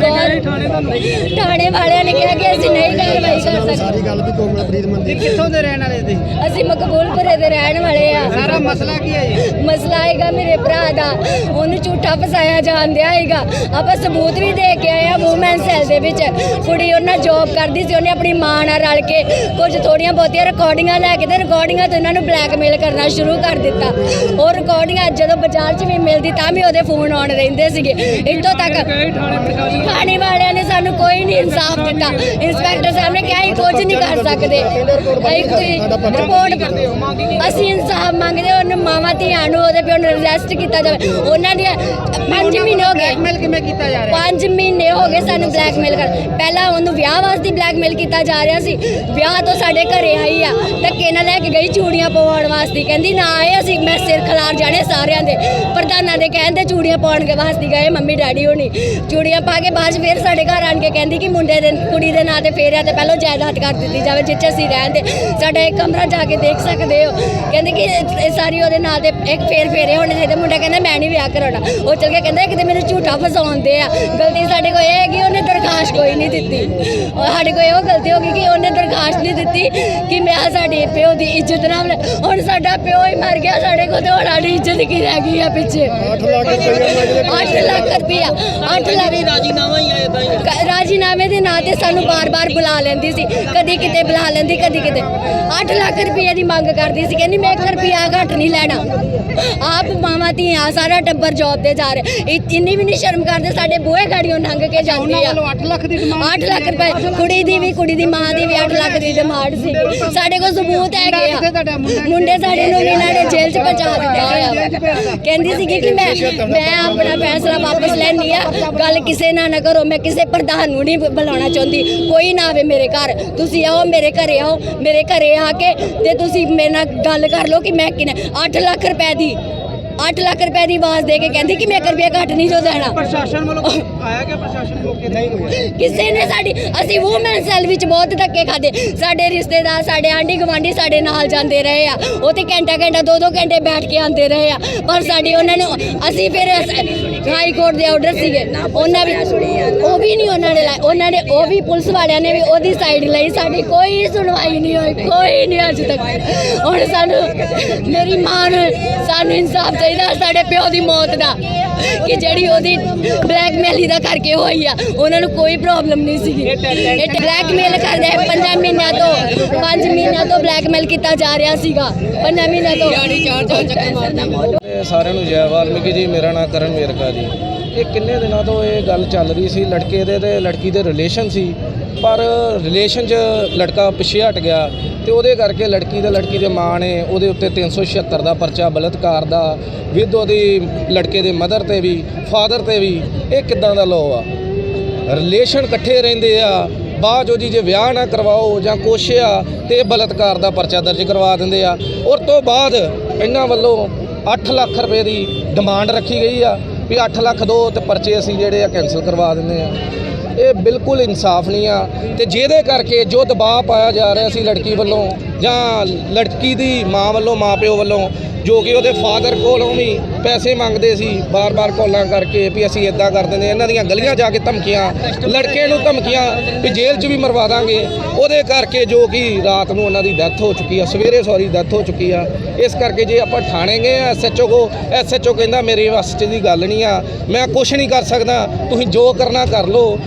God. Kaur ਥਾਣੇ ਵਾਲਿਆਂ ਨੇ ਕਿਹਾ ਕਿ ਅਸੀਂ ਨਹੀਂ ਕਾਰਵਾਈ ਕਰ ਸਕਦੇ। ਸਾਰੀ ਗੱਲ ਵੀ ਕੋਮਲਪ੍ਰੀਤ ਮੰਦੀ ਕਿੱਥੋਂ ਦੇ ਰਹਿਣ ਵਾਲੇ ਤੁਸੀਂ? ਅਸੀਂ ਮਕਬੂਲਪੁਰੇ ਦੇ ਰਹਿਣ ਵਾਲੇ ਆ। ਸਾਰਾ ਮਸਲਾ ਕੀ ਹੈ ਜੀ? ਮਸਲਾ ਹੈਗਾ ਮੇਰੇ ਭਰਾ ਦਾ। ਉਹਨੂੰ ਝੂਠਾ ਫਸਾਇਆ ਜਾਂਦਿਆ ਹੈਗਾ ਆਪਾਂ ਸਬੂਤ ਵੀ ਦੇ ਕੇ ਆਏ ਆ ਵੂਮਨ ਸੈਲ ਦੇ ਵਿੱਚ। ਕੁੜੀ ਉਹਨਾਂ ਜੌਬ ਕਰਦੀ ਸੀ ਉਹਨੇ ਆਪਣੀ ਮਾਂ ਨਾਲ ਰਲ ਕੇ ਕੁਝ ਥੋੜੀਆਂ ਬਹੁਤੀਆਂ ਰਿਕਾਰਡਿੰਗਾਂ ਲੈ ਕੇ ਤੇ ਰਿਕਾਰਡਿੰਗਾਂ ਤੋਂ ਇਹਨਾਂ ਨੂੰ ਬਲੈਕਮੇਲ ਕਰਨਾ ਸ਼ੁਰੂ ਕਰ ਦਿੱਤਾ। ਉਹ ਰਿਕਾਰਡਿੰਗਾਂ ਜਦੋਂ ਬਾਜ਼ਾਰ 'ਚ ਵੀ ਮਿਲਦੀ ਤਾਂ ਵੀ ਉਹਦੇ ਫੋਨ ਆਉਣ ਰਹਿੰਦੇ ਸੀਗੇ। ਇੱਥੋਂ ਤੱਕ ਥਾਣੇ ਵਾਲਿਆਂ ਨੇ ਸਾਨੂੰ ਕੋਈ ਨਹੀਂ ਇਨਸਾਫ ਦਿੱਤਾ। ਇੰਸਪੈਕਟਰ ਸਾਹਿਬ ਨੇ ਕਿਹਾ ਅਸੀਂ ਕੁਝ ਨਹੀਂ ਕਰ ਸਕਦੇ। ਰਿਪੋਰਟ ਅਸੀਂ ਇਨਸਾਫ ਮੰਗਦੇ ਹਾਂ, ਉਹਨੂੰ ਮਾਵਾਂ ਧੀਆਂ ਨੂੰ ਉਹਦੇ ਪਿਓ ਨੂੰ ਅਰੈਸਟ ਕੀਤਾ ਜਾਵੇ। ਉਹਨਾਂ ਦੀਆਂ 5 ਮਹੀਨੇ ਹੋ ਗਏ। ਬਲੈਕਮੇਲ ਕਿਵੇਂ ਕੀਤਾ ਜਾ ਰਿਹਾ? 5 ਮਹੀਨੇ ਹੋ ਗਏ ਸਾਨੂੰ ਬਲੈਕਮੇਲ ਕਰ ਪਹਿਲਾਂ ਉਹਨੂੰ ਵਿਆਹ ਵਾਸਤੇ ਬਲੈਕਮੇਲ ਕੀਤਾ ਜਾ ਰਿਹਾ ਸੀ। ਵਿਆਹ ਤੋਂ ਸਾਡੇ ਘਰੇ ਆਈ ਆ। ਧੱਕੇ ਨਾਲ ਲੈ ਕੇ ਗਈ ਚੂੜੀਆਂ ਪਵਾਉਣ ਵਾਸਤੇ। ਕਹਿੰਦੀ ਨਾ ਆਏ ਅਸੀਂ ਮੈਂ ਸਿਰ ਖਲਾਰ ਜਾਣੇ ਸਾਰਿਆਂ ਦੇ। ਪ੍ਰਧਾਨਾਂ ਦੇ ਕਹਿੰਦੇ ਚੂੜੀਆਂ ਪਾਉਣ ਕੇ ਵਾਸਤੇ ਗਏ ਮੰਮੀ ਡੈਡੀ ਹੋਣੀ। ਚੂੜੀਆਂ ਪਾ ਕੇ ਬਾਅਦ 'ਚ ਫਿਰ ਸਾਡੇ ਘਰ ਆਣ ਕੇ ਕਹਿੰਦੀ ਕਿ ਮੁੰਡੇ ਦੇ ਕੁੜੀ ਦੇ ਨਾਂ ਤੇ ਫੇਰਿਆ ਤੇ ਪਹਿਲਾਂ ਜਾਇਦਾਦ ਕਰ ਦਿੱਤੀ ਜਾਵੇ ਜਿੱਥੇ ਅਸੀਂ ਰਹਿੰਦੇ ਸਾਡਾ ਇੱਕ ਕਮਰਾ ਜਾ ਕੇ ਦੇਖ ਸਕਦੇ ਹੋ। ਕਹਿੰਦੇ ਕਿ ਇਹ ਸਾਰੀ ਉਹਦੇ ਨਾਂ ਤੇ ਇੱਕ ਫੇਰ ਫੇਰੇ ਹੋਣੇ ਚਾਹੀਦੇ। ਮੁੰਡਾ ਕਹਿੰਦਾ ਮੈਂ ਨਹੀਂ ਵਿਆਹ ਕਰਾਉਣਾ। ਉਹ ਚਲ ਕੇ ਕਹਿੰਦਾ ਕਿਤੇ ਮੈਨੂੰ ਝੂਠਾ ਫਸਾਉਂਦੇ ਆ। ਗਲਤੀ ਸਾਡੇ ਕੋਲ ਇਹ ਹੈ ਕਿ ਉਹਨੇ ਦਰਖਾਸਤ ਕੋਈ ਨਹੀਂ ਦਿੱਤੀ। ਸਾਡੇ ਕੋਲ ਇਹੋ ਗਲਤੀ ਹੋ ਗਈ ਕਿ ਉਹਨੇ ਦਰਖਾਸਤ ਨਹੀਂ ਦਿੱਤੀ ਕਿ ਮੈਂ ਸਾਡੇ ਪਿਓ ਦੀ ਇੱਜ਼ਤ ਨਾਲ ਹੁਣ ਸਾਡਾ ਪਿਓ ਹੀ ਮਰ ਗਿਆ ਸਾਡੇ ਕੋਲ ਤੇ ਹੁਣ ਸਾਡੀ ਇੱਜ਼ਤ ਕੀ ਰਹਿ ਗਈ ਆ ਪਿੱਛੇ? 8 ਲੱਖ ਰੁਪਏ ਮੰਗਦੇ 8 ਲੱਖ ਰੁਪਇਆ 8 ਲੱਖ ਰਾਜੀਨਾਮਾ ਹੀ ਰਾਜੀਨਾਮੇ ਦੇ ਨਾਂ ਤੇ ਸਾਨੂੰ ਬਾਰ-ਬਾਰ ਬੁਲਾ ਲੈਂਦੀ ਸੀ। ਕਦੀ ਕਿਤੇ ਬੁਲਾ ਲੈਂਦੀ ਕਦੀ ਕਿਤੇ। 8 ਲੱਖ ਰੁਪਏ ਦੀ ਮੰਗ ਕਰਦੀ ਸੀ। ਕਹਿੰਦੀ ਮੈਂ 1 ਰੁਪਿਆ ਘੱਟ ਨਹੀਂ ਲੈਣਾ। ਆਪ ਮਾਵਾਂ ਧੀਆਂ ਸਾਰਾ ਟੱਬਰ ਜੌਬ ਤੇ ਜਾ ਰਹੇ। ਇੰਨੀ ਵੀ ਨਹੀਂ ਸ਼ਰਮ ਕਰਦੇ ਸਾਡੇ ਬੂਹੇ ਗਾੜੀਆਂ ਲੰਘ ਕੇ ਜਾਂਦੀ ਉਹਨਾਂ ਆ ਵੱਲੋਂ 8 ਲੱਖ ਦੀ ਡਿਮਾਂਡ 8 ਲੱਖ ਰੁਪਏ। ਕੁੜੀ ਦੀ ਵੀ ਕੁੜੀ ਦੀ ਮਾਂ ਦੀ ਵੀ 8 ਲੱਖ ਦੀ ਡਿਮਾਂਡ ਸੀ। ਸਾਡੇ ਕੋਲ ਸਬੂਤ ਹੈਗੇ ਆ। ਮੁੰਡਾ? ਸਾਡੇ ਨੂੰ ਇਹਨਾਂ ਨੇ ਜੇਲ੍ਹ 'ਚ ਪਹੁੰਚਾ ਦਿੱਤਾ ਹੋਇਆ ਵਾ। ਕਹਿੰਦੀ ਸੀਗੀ ਕਿ ਮੈਂ ਮੈਂ ਆਪਣਾ ਫੈਸਲਾ ਵਾਪਸ ਲੈਣੀ ਆ। ਗੱਲ ਕਿਸੇ ਨਾਲ ਨਾ ਕਰੋ। ਮੈਂ ਕਿਸੇ ਪ੍ਰਧਾਨ ਨੂੰ ਨਹੀਂ ਬੁਲਾਉਣਾ ਚਾਹੁੰਦੀ। ਕੋਈ ਨਾ ਆਵੇ ਮੇਰੇ ਘਰ। ਤੁਸੀਂ ਆਓ, ਮੇਰੇ ਘਰੇ ਆਓ, ਮੇਰੇ ਘਰੇ ਆ ਕੇ ਤੇ ਤੁਸੀਂ ਮੇਰੇ ਨਾਲ ਗੱਲ ਕਰ ਲਓ ਕਿ ਮੈਂ ਕਿਨੇ 8 ਲੱਖ ਰੁਪਏ ਦੀ 8 ਲੱਖ ਰੁਪਏ ਦੀ ਆਵਾਜ਼ ਦੇ ਕੇ ਕਹਿੰਦੀ ਕਿ ਮੈਂ ਇੱਕ ਰੁਪਿਆ ਘੱਟ ਨਹੀਂ ਜੋ ਦੇਣਾ ਪ੍ਰਸ਼ਾਸਨ ਵੱਲੋਂ ਆਇਆ ਕਿ ਪ੍ਰਸ਼ਾਸਨ ਮੌਕੇ ਨਹੀਂ ਹੋਇਆ ਕਿਸੇ ਨੇ ਸਾਡੀ ਅਸੀਂ ਵੂਮਨ ਸੈਲ ਵਿੱਚ ਬਹੁਤ ਧੱਕੇ ਖਾਦੇ ਸਾਡੇ ਰਿਸ਼ਤੇਦਾਰ ਸਾਡੇ ਆਂਢੀ ਗੁਆਂਢੀ ਸਾਡੇ ਨਾਲ ਜਾਂਦੇ ਰਹੇ ਆ। ਉਹ ਤੇ ਘੰਟਾ ਘੰਟਾ ਦੋ ਦੋ ਘੰਟੇ ਬੈਠ ਕੇ ਆਉਂਦੇ ਰਹੇ ਆ। ਪਰ ਸਾਡੀ ਉਹਨਾਂ ਨੂੰ ਅਸੀਂ ਫਿਰ ਹਾਈ ਕੋਰਟ ਦੇ ਆਰਡਰ ਸੀਗੇ। ਉਹਨਾਂ ਵੀ ਉਹ ਵੀ ਨਹੀਂ ਉਹਨਾਂ ਨੇ ਲਾਏ। ਉਹਨਾਂ ਨੇ ਉਹ ਵੀ ਪੁਲਿਸ ਵਾਲਿਆਂ ਨੇ ਵੀ ਉਹਦੀ ਸਾਈਡ ਲਈ। ਸਾਡੀ ਕੋਈ ਸੁਣਵਾਈ ਨਹੀਂ ਹੋਈ। ਕੋਈ ਨਹੀਂ ਅੱਜ ਤੱਕ। ਹੁਣ ਸਾਨੂੰ ਮੇਰੀ ਮਾਂ ਨੂੰ ਸਾਨੂੰ ਇਨਸਾਫ ਚਾਹੀਦਾ ਸਾਡੇ ਪਿਓ ਦੀ ਮੌਤ ਦਾ। ਕਿ ਜਿਹੜੀ ਉਹਦੀ ਬਲੈਕਮੇਲੀ ਦਾ ਕਰਕੇ ਹੋਈ ਆ ਉਹਨਾਂ ਨੂੰ ਕੋਈ ਪ੍ਰੋਬਲਮ ਨਹੀਂ ਸੀਗੀ। ਇਹ ਬਲੈਕਮੇਲ ਕਰਦੇ ਆ ਪੰਜਾਂ ਮਹੀਨਿਆਂ ਤੋਂ ਪੰਜ ਮਹੀਨਿਆਂ ਤੋਂ ਬਲੈਕਮੇਲ ਕੀਤਾ ਜਾ ਰਿਹਾ ਸੀਗਾ। ਪੰਜਾਂ ਮਹੀਨਿਆਂ ਤੋਂ। ਸਾਰਿਆਂ ਨੂੰ ਜੈ ਵਾਲਮੀਕੀ ਜੀ ਮੇਰਾ ਨਾਮ ਕਰਨ ਵੇਰਕਾ ਜੀ। ਇਹ ਕਿੰਨੇ ਦਿਨਾਂ ਤੋਂ ਇਹ ਗੱਲ ਚੱਲ ਰਹੀ ਸੀ? ਲੜਕੇ ਦੇ ਤੇ ਲੜਕੀ ਦੇ ਰਿਲੇਸ਼ਨ ਸੀ। ਪਰ ਰਿਲੇਸ਼ਨ 'ਚ ਲੜਕਾ ਪਿੱਛੇ ਹਟ ਗਿਆ ਤੇ ਉਹਦੇ ਕਰਕੇ ਲੜਕੀ ਤੇ ਲੜਕੀ ਦੇ ਮਾਂ ਨੇ ਉਹਦੇ ਉੱਤੇ 376 ਦਾ ਪਰਚਾ, ਬਲਤਕਾਰ ਦਾ ਵਿਦ ਉਹਦੀ ਲੜਕੇ ਦੇ ਮਦਰ ਤੇ ਵੀ ਫਾਦਰ ਤੇ ਵੀ। ਇਹ ਕਿੱਦਾਂ ਦਾ ਲਾਅ ਆ? ਰਿਲੇਸ਼ਨ ਇਕੱਠੇ ਰਹਿੰਦੇ ਆ। ਬਾਅਦ ਜੋ ਜੀ ਜੇ ਵਿਆਹ ਨਾ ਕਰਵਾਓ ਜਾਂ ਕੁਛ ਆ ਤੇ ਇਹ ਬਲਤਕਾਰ ਦਾ ਪਰਚਾ ਦਰਜ ਕਰਵਾ ਦਿੰਦੇ ਆ। ਔਰ ਤੋਂ ਬਾਅਦ ਇਹਨਾਂ ਵੱਲੋਂ 8 ਲੱਖ ਰੁਪਏ ਦੀ ਡਿਮਾਂਡ ਰੱਖੀ ਗਈ ਆ। ਵੀ 8 ਲੱਖ ਦੋ ਤੇ ਪਰਚੇ ਅਸੀਂ ਜਿਹੜੇ ਆ ਕੈਨਸਲ ਕਰਵਾ ਦਿੰਦੇ ਆ। ਇਹ ਬਿਲਕੁਲ ਇਨਸਾਫ ਨਹੀਂ ਆ ਤੇ ਜਿਹਦੇ ਕਰਕੇ ਜੋ ਦਬਾਅ ਪਾਇਆ ਜਾ ਰਿਹਾ ਸੀ ਲੜਕੀ ਵੱਲੋਂ ਜਾਂ ਲੜਕੀ ਦੀ ਮਾਂ ਵੱਲੋਂ, ਮਾਪਿਓ ਵੱਲੋਂ, ਜੋ ਕਿ ਉਹਦੇ ਫਾਦਰ ਕੋਲੋਂ ਵੀ ਪੈਸੇ ਮੰਗਦੇ ਸੀ, ਬਾਰ-ਬਾਰ ਕਾਲਾਂ ਕਰਕੇ ਵੀ ਅਸੀਂ ਇਦਾਂ ਕਰ ਦਿੰਦੇ ਇਹਨਾਂ ਦੀਆਂ ਗਲੀਆਂ ਜਾ ਕੇ ਧਮਕੀਆਂ, ਲੜਕੇ ਨੂੰ ਧਮਕੀਆਂ ਵੀ ਜੇਲ੍ਹ 'ਚ ਵੀ ਮਰਵਾ ਦਾਂਗੇ। ਉਹਦੇ ਕਰਕੇ ਜੋ ਕਿ ਰਾਤ ਨੂੰ ਉਹਨਾਂ ਦੀ ਡੈਥ ਹੋ ਚੁੱਕੀ ਆ, ਸਵੇਰੇ ਸੌਰੀ ਡੈਥ ਹੋ ਚੁੱਕੀ ਆ। ਇਸ ਕਰਕੇ ਜੇ ਆਪਾਂ ਥਾਣੇ ਗਏ ਐਸਐਚਓ ਕੋ ਐਸਐਚਓ ਕਹਿੰਦਾ, ਮੇਰੇ ਵੱਸ 'ਚ ਦੀ ਗੱਲ ਨਹੀਂ ਆ, ਮੈਂ ਕੁਝ ਨਹੀਂ ਕਰ ਸਕਦਾ, ਤੁਸੀਂ ਜੋ ਕਰਨਾ ਕਰ ਲਓ।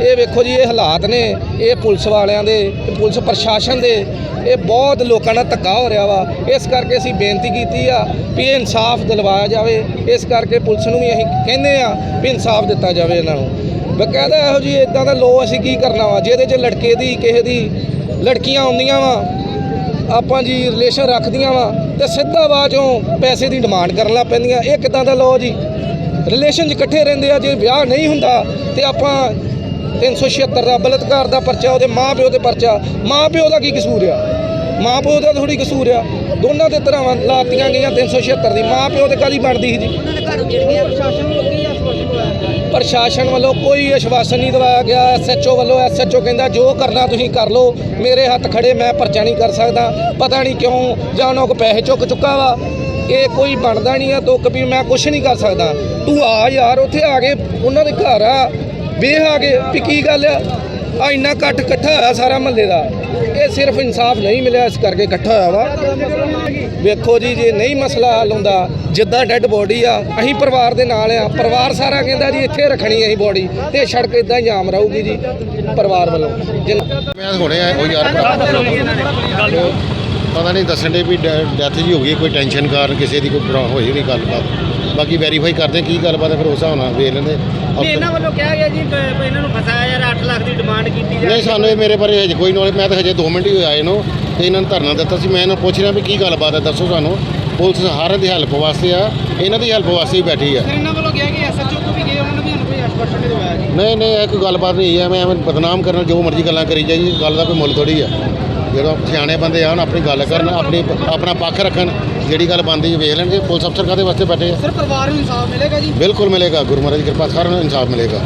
ਇਹ ਵੇਖੋ ਜੀ, ਇਹ ਹਾਲਾਤ ਨੇ, ਇਹ ਪੁਲਿਸ ਵਾਲਿਆਂ ਦੇ ਪੁਲਿਸ ਪ੍ਰਸ਼ਾਸਨ ਦੇ, ਇਹ ਬਹੁਤ ਲੋਕਾਂ ਨਾਲ ਧੱਕਾ ਹੋ ਰਿਹਾ ਵਾ। ਇਸ ਕਰਕੇ ਅਸੀਂ ਬੇਨਤੀ ਕੀਤੀ ਆ ਵੀ ਇਹ ਇਨਸਾਫ ਦਿਲਵਾਇਆ ਜਾਵੇ। ਇਸ ਕਰਕੇ ਪੁਲਿਸ ਨੂੰ ਵੀ ਅਸੀਂ ਕਹਿੰਦੇ ਆ ਵੀ ਇਨਸਾਫ ਦਿੱਤਾ ਜਾਵੇ ਇਹਨਾਂ ਨੂੰ। ਬਕਾਇਦਾ ਇਹੋ ਜੀ ਇਦਾਂ ਦਾ ਲੋ ਅਸੀਂ ਕੀ ਕਰਨਾ ਵਾ? ਜਿਹਦੇ 'ਚ ਲੜਕੇ ਦੀ, ਕਿਸੇ ਦੀ ਲੜਕੀਆਂ ਆਉਂਦੀਆਂ ਵਾ, ਆਪਾਂ ਜੀ ਰਿਲੇਸ਼ਨ ਰੱਖਦੀਆਂ ਵਾ ਤੇ ਸਿੱਧਾ ਬਾਅਦੋਂ ਪੈਸੇ ਦੀ ਡਿਮਾਂਡ ਕਰਨ ਲੱਗ ਪੈਂਦੀਆਂ। ਇਹ ਕਿਦਾਂ ਦਾ ਲੋ ਜੀ? ਰਿਲੇਸ਼ਨ 'ਚ ਇਕੱਠੇ ਰਹਿੰਦੇ ਆ, ਜੇ ਵਿਆਹ ਨਹੀਂ ਹੁੰਦਾ ਤੇ ਆਪਾਂ 376 ਦਾ ਬਲਤਕਾਰ ਦਾ ਪਰਚਾ ਉਹਦੇ ਮਾਂ ਪਿਓ ਤੇ ਪਰਚਾ। ਮਾਂ ਪਿਓ ਦਾ ਕੀ ਕਸੂਰ ਆ? ਮਾਂ ਪਿਓ ਦਾ ਥੋੜੀ ਕਸੂਰ ਆ। ਦੋਨਾਂ ਦੇ ਤਰ੍ਹਾਂ ਲਾਤੀਆਂ ਗਈਆਂ 376 ਦੀ। ਮਾਂ ਪਿਓ ਤੇ ਕਾਦੀ ਬਣਦੀ ਸੀ ਜੀ? ਪ੍ਰਸ਼ਾਸਨ ਵੱਲੋਂ ਕੋਈ ਆਸ਼ਵਾਸਨ ਨਹੀਂ ਦਵਾਇਆ ਗਿਆ। ਐਸਐਚਓ ਵੱਲੋਂ ਐਸਐਚਓ ਕਹਿੰਦਾ ਜੋ ਕਰਨਾ ਤੁਸੀਂ ਕਰ ਲਓ। ਮੇਰੇ ਹੱਥ ਖੜੇ ਮੈਂ ਪਰਚਾ ਨਹੀਂ ਕਰ ਸਕਦਾ। ਪਤਾ ਨਹੀਂ ਕਿਉਂ ਜਾਂ ਉਹਨਾਂ ਕੋ ਪੈਸੇ ਚੁੱਕ ਚੁੱਕਾ ਵਾ। ਇਹ ਕੋਈ ਬਣਦਾ ਨਹੀਂ ਆ ਦੁੱਖ ਵੀ ਮੈਂ ਕੁਝ ਨਹੀਂ ਕਰ ਸਕਦਾ। ਤੂੰ ਆ ਯਾਰ ਉੱਥੇ ਆ ਕੇ ਉਹਨਾਂ ਦੇ ਘਰ ਆ। ਵੇਖ ਆ ਕੇ ਵੀ ਕੀ ਗੱਲ ਆ? ਆ ਇੰਨਾ ਇਕੱਠ ਇਕੱਠਾ ਹੋਇਆ ਸਾਰਾ ਮਹੱਲੇ ਦਾ। ਇਹ ਸਿਰਫ ਇਨਸਾਫ ਨਹੀਂ ਮਿਲਿਆ ਇਸ ਕਰਕੇ ਇਕੱਠਾ ਹੋਇਆ ਵਾ। ਵੇਖੋ ਜੀ, ਜੇ ਨਹੀਂ ਮਸਲਾ ਹੱਲ ਹੁੰਦਾ, ਜਿੱਦਾਂ ਡੈੱਡ ਬੋਡੀ ਆ, ਅਸੀਂ ਪਰਿਵਾਰ ਦੇ ਨਾਲ ਆ। ਪਰਿਵਾਰ ਸਾਰਾ ਕਹਿੰਦਾ ਜੀ, ਇੱਥੇ ਰੱਖਣੀ ਅਸੀਂ ਬੋਡੀ। ਤੇ ਸੜਕ ਇਦਾਂ ਹੀ ਆਮ ਰਹੂਗੀ ਜੀ, ਪਰਿਵਾਰ ਵੱਲੋਂ। ਮੈਂ ਹੁਣੇ ਆਇਆ, ਉਹ ਯਾਰ ਪਤਾ ਨਹੀਂ ਦੱਸਣ ਦੇ ਵੀ ਡੈਥ ਜੀ ਹੋ ਗਈ, ਕੋਈ ਟੈਨਸ਼ਨ ਕਾਰਨ ਕਿਸੇ ਦੀ ਕੋਈ ਪ੍ਰੋ- ਹੋਈ ਨਹੀਂ ਗੱਲਬਾਤ। ਬਾਕੀ ਵੈਰੀਫਾਈ ਕਰਦੇ ਕੀ ਗੱਲਬਾਤ ਹੈ, ਫਿਰ ਉਸ ਹਿਸਾਬ ਨਾਲ ਵੇਖ ਲੈਂਦੇ। ਨਹੀਂ ਇਹਨਾਂ ਵੱਲੋਂ ਕਿਹਾ ਗਿਆ ਜੀ ਬ- ਇਹਨਾਂ ਨੂੰ ਫਸਾਇਆ ਯਾਰ 8 ਲੱਖ ਦੀ ਡਿਮਾਂਡ ਕੀਤੀ ਜਾ ਨਹੀਂ ਸਾਨੂੰ ਇਹ ਮੇਰੇ ਬਾਰੇ ਹਜੇ ਕੋਈ ਨੌਲੇਜ ਮੈਂ ਤਾਂ ਹਜੇ 2 ਮਿੰਟ ਹੀ ਹੋਏ ਆਏ ਨੂੰ ਤੇ ਇਹਨਾਂ ਨੂੰ ਧਰਨਾ ਦਿੱਤਾ ਸੀ। ਮੈਂ ਇਹਨਾਂ ਨੂੰ ਪੁੱਛ ਰਿਹਾ ਵੀ ਕੀ ਗੱਲਬਾਤ ਹੈ ਦੱਸੋ ਸਾਨੂੰ। ਪੁਲਿਸ ਹਰ ਦੀ ਹੈਲਪ ਵਾਸਤੇ ਆ ਇਹਨਾਂ ਦੀ ਹੈਲਪ ਵਾਸਤੇ ਹੀ ਬੈਠੀ ਆ। ਫਿਰ ਇਹਨਾਂ ਵੱਲੋਂ ਕਿਹਾ ਕਿ ਐਸਐਚਓ ਕੋ ਵੀ ਗਏ ਉਹਨਾਂ ਨੇ ਵੀ ਸਾਨੂੰ ਕੋਈ ਆਸ਼ਵਾਸਨ ਨਹੀਂ ਦਵਾਇਆ ਜੀ ਨਹੀਂ ਨਹੀਂ ਇਹ ਕੋਈ ਗੱਲਬਾਤ ਨਹੀਂ ਹੈ ਮੈਂ ਐਵੇਂ ਬਦਨਾਮ ਕਰਨ ਜੋ ਮਰਜ਼ੀ ਗੱਲਾਂ ਕਰੀ ਜਾਈ ਗੱਲ ਦਾ ਕੋਈ ਮੁੱਲ ਥੋੜੀ ਆ। ਜਦੋਂ ਸਿਆਣੇ ਬੰਦੇ ਆਉਣ ਆਪਣੀ ਗੱਲ ਕਰਨ ਆਪਣੀ ਆਪਣਾ ਪੱਖ ਰੱਖਣ ਜਿਹੜੀ ਗੱਲ ਬਣਦੀ ਵੇਖ ਲੈਣਗੇ ਪੁਲਿਸ ਅਫਸਰ ਕਾਦੇ ਵਾਸਤੇ ਬੈਠੇ ਆ? ਸਰ ਪਰਿਵਾਰ ਨੂੰ ਇਨਸਾਫ ਮਿਲੇਗਾ ਜੀ? ਬਿਲਕੁਲ ਮਿਲੇਗਾ ਗੁਰੂ ਮਹਾਰਾਜ ਦੀ ਕਿਰਪਾ ਸਾਰਿਆਂ ਨੂੰ ਇਨਸਾਫ ਮਿਲੇਗਾ।